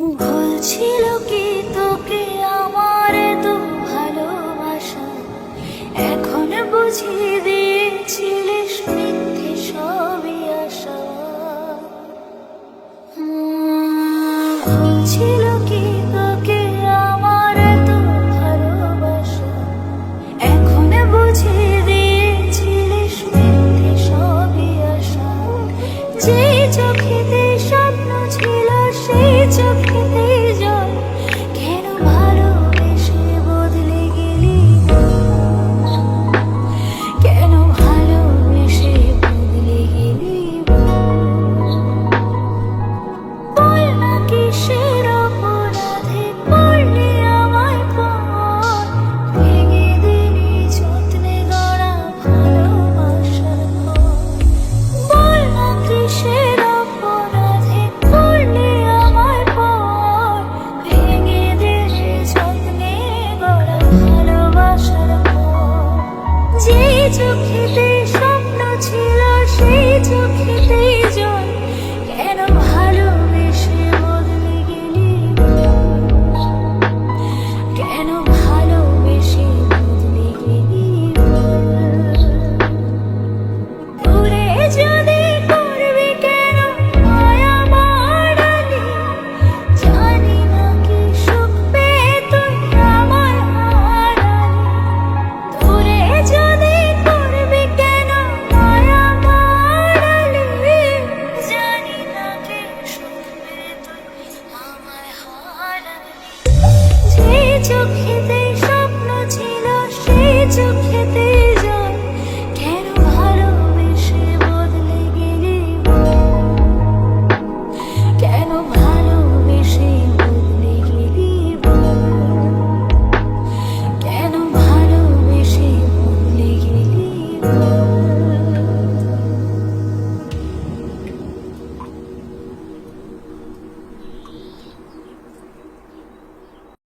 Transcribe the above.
ভুল ছিল কি তোকে আমার তো ভালোবাসা? এখন বুঝিয়ে দিয়েছিলিস মিথ্যে সবই আশা। উম, ভুল ছিল